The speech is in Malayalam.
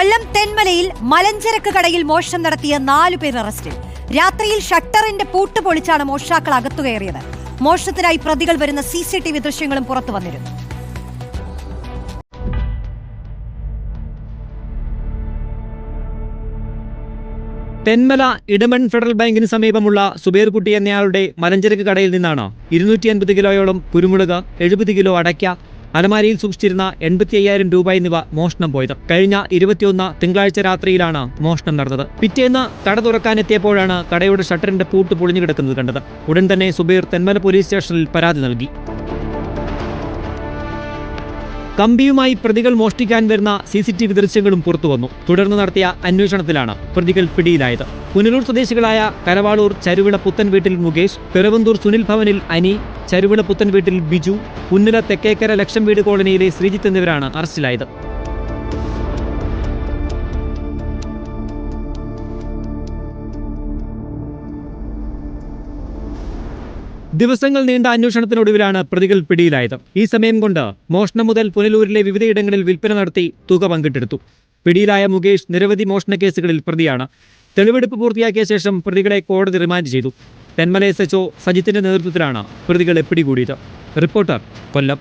കൊല്ലം തെന്മലയിൽ മലഞ്ചരക്ക് കടയിൽ മോഷണം നടത്തിയ നാലു പേർ അറസ്റ്റിൽ. രാത്രിയിൽ ഷട്ടറിന്റെ പൂട്ട് പൊളിച്ചാണ് മോഷ്ടാക്കൾ അകത്തു കയറിയത്. മോഷണത്തിനായി പ്രതികൾ വരുന്ന സി സി ടി വി ദൃശ്യങ്ങളും പുറത്തു വന്നിരുന്നു. തെന്മല ഇടമൺ ഫെഡറൽ ബാങ്കിന് സമീപമുള്ള സുബേർകുട്ടി എന്നയാളുടെ മലഞ്ചരക്ക് കടയിൽ നിന്നാണ് ഇരുന്നൂറ്റി അൻപത് കിലോയോളം കുരുമുളക് എഴുപത് കിലോ അടയ്ക്ക അലമാരിയിൽ സൂക്ഷിച്ചിരുന്ന എൺപത്തി അയ്യായിരം രൂപ എന്നിവ മോഷണം പോയത്. കഴിഞ്ഞ ഇരുപത്തിയൊന്ന് തിങ്കളാഴ്ച രാത്രിയിലാണ് മോഷണം നടന്നത്. പിറ്റേന്ന് കട തുറക്കാനെത്തിയപ്പോഴാണ് കടയുടെ ഷട്ടറിന്റെ പൂട്ട് പൊളിഞ്ഞു കിടക്കുന്നത് കണ്ടത്. ഉടൻ തന്നെ സുബീർ തെന്മല പോലീസ് സ്റ്റേഷനിൽ പരാതി നൽകി. കമ്പിയുമായി പ്രതികൾ മോഷ്ടിക്കാൻ വരുന്ന സി സി ടി വി ദൃശ്യങ്ങളും പുറത്തുവന്നു. തുടർന്ന് നടത്തിയ അന്വേഷണത്തിലാണ് പ്രതികൾ പിടിയിലായത്. പുനലൂർ സ്വദേശികളായ കരവാളൂർ ചരുവിള പുത്തൻ വീട്ടിൽ മുകേഷ് പിറവന്തൂർ സുനിൽ ഭവനിൽ അനി ചരുവിള പുത്തൻ വീട്ടിൽ ബിജു പുന്നല തെക്കേക്കര ലക്ഷം വീട് കോളനിയിലെ ശ്രീജിത്ത് എന്നിവരാണ് അറസ്റ്റിലായത്. ദിവസങ്ങൾ നീണ്ട അന്വേഷണത്തിനൊടുവിലാണ് പ്രതികൾ പിടിയിലായത്. ഈ സമയം കൊണ്ട് മോഷണം മുതൽ പുനലൂരിലെ വിവിധയിടങ്ങളിൽ വിൽപ്പന നടത്തി തുക പങ്കിട്ടെടുത്തു. പിടിയിലായ മുകേഷ് നിരവധി മോഷണ കേസുകളിൽ പ്രതിയാണ്. തെളിവെടുപ്പ് പൂർത്തിയാക്കിയ ശേഷം പ്രതികളെ കോടതി റിമാൻഡ് ചെയ്തു. തെന്മല എസ് എച്ച്ഒ സജിത്തിന്റെ നേതൃത്വത്തിലാണ് പ്രതികളെ പിടികൂടിയത്. റിപ്പോർട്ടർ കൊല്ലം.